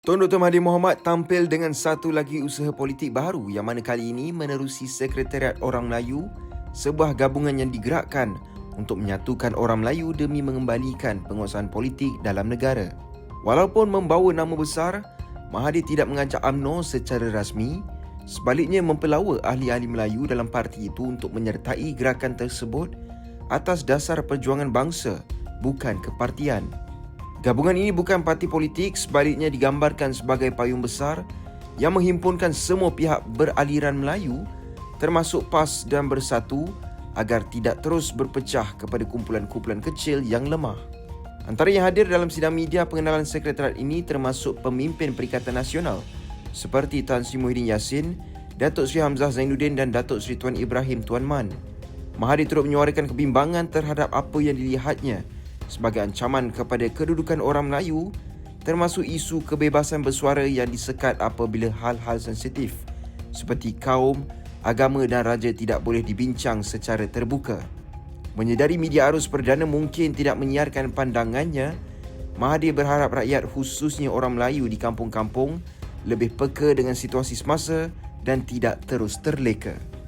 Tuan Dr. Mahathir Mohamad tampil dengan satu lagi usaha politik baru yang mana kali ini menerusi Sekretariat Orang Melayu, sebuah gabungan yang digerakkan untuk menyatukan orang Melayu demi mengembalikan penguasaan politik dalam negara. Walaupun membawa nama besar, Mahathir tidak mengajak UMNO secara rasmi, sebaliknya mempelawa ahli-ahli Melayu dalam parti itu untuk menyertai gerakan tersebut atas dasar perjuangan bangsa, bukan kepartian. Gabungan ini bukan parti politik, sebaliknya digambarkan sebagai payung besar yang menghimpunkan semua pihak beraliran Melayu termasuk PAS dan Bersatu agar tidak terus berpecah kepada kumpulan-kumpulan kecil yang lemah. Antara yang hadir dalam sidang media pengenalan sekretariat ini termasuk pemimpin Perikatan Nasional seperti Tan Sri Muhyiddin Yassin, Datuk Sri Hamzah Zainuddin dan Datuk Sri Tuan Ibrahim Tuan Man. Mahathir turut menyuarakan kebimbangan terhadap apa yang dilihatnya sebagai ancaman kepada kedudukan orang Melayu termasuk isu kebebasan bersuara yang disekat apabila hal-hal sensitif seperti kaum, agama dan raja tidak boleh dibincang secara terbuka. Menyedari media arus perdana mungkin tidak menyiarkan pandangannya, Mahathir berharap rakyat khususnya orang Melayu di kampung-kampung lebih peka dengan situasi semasa dan tidak terus terleka.